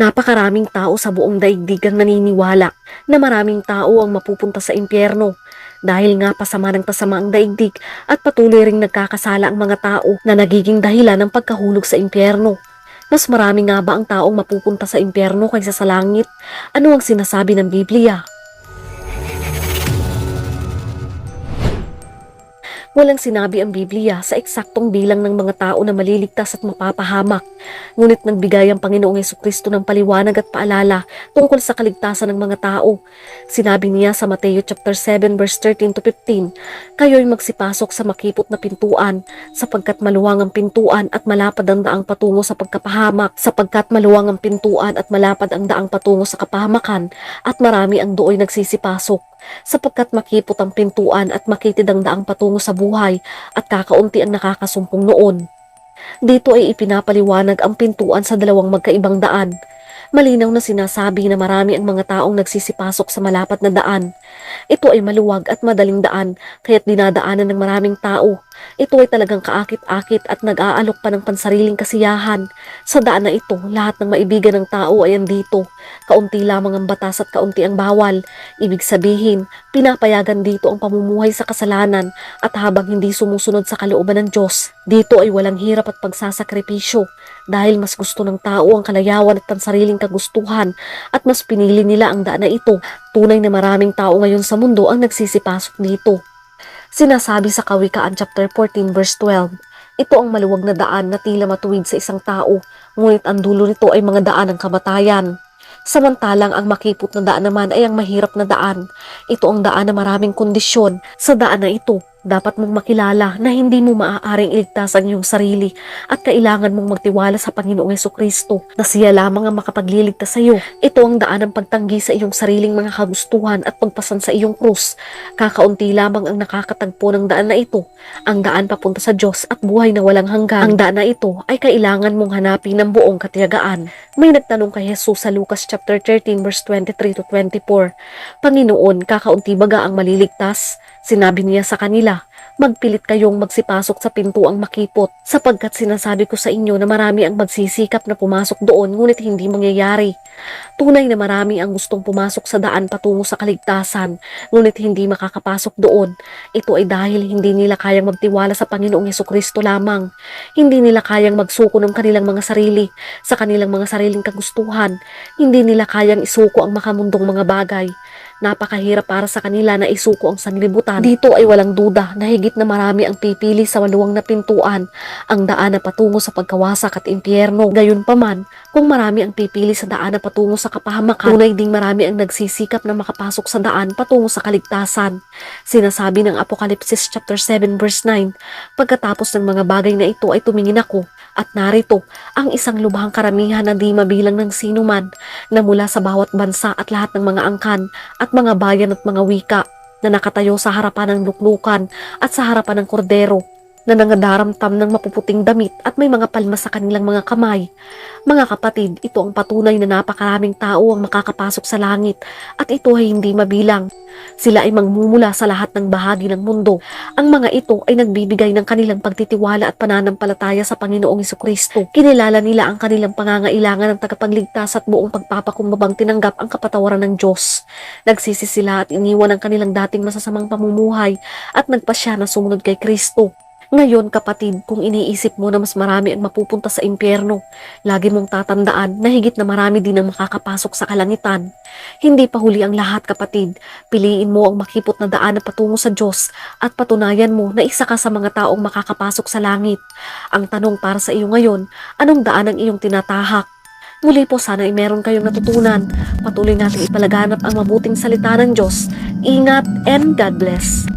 Napakaraming tao sa buong daigdig ang naniniwala na maraming tao ang mapupunta sa impyerno dahil nga pasama ng pasama ang daigdig at patuloy ring nagkakasala ang mga tao na nagiging dahilan ng pagkahulog sa impyerno. Mas marami nga ba ang taong mapupunta sa impyerno kaysa sa langit? Ano ang sinasabi ng Biblia? Walang sinabi ang Biblia sa eksaktong bilang ng mga tao na maliligtas at mapapahamak. Ngunit nagbigay ang Panginoong Kristo ng paliwanag at paalala tungkol sa kaligtasan ng mga tao. Sinabi niya sa Mateo chapter 7 verse 13 to 15, Kayo'y magsipasok sa makipot na pintuan, sapagkat maluwang ang pintuan at malapad ang daang patungo sa pagkapahamak, sapagkat maluwang ang pintuan at malapad ang daang patungo sa kapahamakan, at marami ang dooy nagsisipasok sapagkat makipot ang pintuan at makitid ang daang patungo sa buhay at kakaunti ang nakakasumpong noon. Dito ay ipinapaliwanag ang pintuan sa dalawang magkaibang daan. Malinaw na sinasabi na marami ang mga taong nagsisipasok sa malapat na daan. Ito ay maluwag at madaling daan kaya't dinadaanan ng maraming tao. Ito ay talagang kaakit-akit at nag-aalok pa ng pansariling kasiyahan. Sa daan na ito, lahat ng maibigan ng tao ay andito. Kaunti lamang ang batas at kaunti ang bawal. Ibig sabihin, pinapayagan dito ang pamumuhay sa kasalanan at habang hindi sumusunod sa kalooban ng Diyos, dito ay walang hirap at pagsasakripisyo dahil mas gusto ng tao ang kalayawan at pansariling kagustuhan at mas pinili nila ang daan na ito. Tunay na maraming tao ngayon sa mundo ang nagsisipasok dito. Sinasabi sa Kawikaan chapter 14 verse 12, ito ang maluwag na daan na tila matuwid sa isang tao, ngunit ang dulo nito ay mga daan ng kamatayan. Samantalang ang makipot na daan naman ay ang mahirap na daan. Ito ang daan na maraming kondisyon. Sa daan na ito, dapat mong makilala na hindi mo maaaring iligtas ang iyong sarili at kailangan mong magtiwala sa Panginoong Yeso Kristo na siya lamang ang makapagliligtas sa iyo. Ito ang daan ng pagtanggi sa iyong sariling mga kagustuhan at pagpasan sa iyong krus. Kakaunti lamang ang nakakatagpo ng daan na ito, ang daan papunta sa Diyos at buhay na walang hanggan. Ang daan na ito ay kailangan mong hanapin ng buong katiyagaan. May nagtanong kay Jesus sa Lucas chapter 13 verse 23 to 24, Panginoon, kakaunti baga ang maliligtas? Sinabi niya sa kanila, magpilit kayong magsipasok sa pintuang makipot sapagkat sinasabi ko sa inyo na marami ang magsisikap na pumasok doon ngunit hindi mangyayari. Tunay na marami ang gustong pumasok sa daan patungo sa kaligtasan ngunit hindi makakapasok doon. Ito ay dahil hindi nila kayang magtiwala sa Panginoong Yeso Kristo lamang. Hindi nila kayang magsuko ng kanilang mga sarili sa kanilang mga sariling kagustuhan. Hindi nila kayang isuko ang makamundong mga bagay. Napakahirap para sa kanila na isuko ang sanglibutan. Dito ay walang duda na higit na marami ang pipili sa maluwang na pintuan, ang daan na patungo sa pagkawasak at impyerno. Gayunpaman, kung marami ang pipili sa daan na patungo sa kapahamakan, tunay ding marami ang nagsisikap na makapasok sa daan patungo sa kaligtasan. Sinasabi ng Apokalipsis chapter 7 verse 9, pagkatapos ng mga bagay na ito ay tumingin ako at narito ang isang lubhang karamihan na di mabilang ng sino man na mula sa bawat bansa at lahat ng mga angkan at mga bayan at mga wika na nakatayo sa harapan ng luklukan at sa harapan ng kordero na nangadaramtam ng mapuputing damit at may mga palma sa kanilang mga kamay. Mga kapatid, ito ang patunay na napakaraming tao ang makakapasok sa langit at ito ay hindi mabilang. Sila ay mangmumula sa lahat ng bahagi ng mundo. Ang mga ito ay nagbibigay ng kanilang pagtitiwala at pananampalataya sa Panginoong Kristo. Kinilala nila ang kanilang pangangailangan ng tagapagligtas at buong pagpapakumbabang tinanggap ang kapatawaran ng Diyos. Nagsisi sila at iniwan ang kanilang dating masasamang pamumuhay at nagpasya na sumunod kay Kristo. Ngayon kapatid, kung iniisip mo na mas marami ang mapupunta sa impyerno, lagi mong tatandaan na higit na marami din ang makakapasok sa kalangitan. Hindi pa huli ang lahat kapatid. Piliin mo ang makipot na daan na patungo sa Diyos at patunayan mo na isa ka sa mga taong makakapasok sa langit. Ang tanong para sa iyo ngayon, anong daan ang iyong tinatahak? Muli po sana ay meron kayong natutunan. Patuloy natin ipalaganap ang mabuting salita ng Diyos. Ingat and God bless.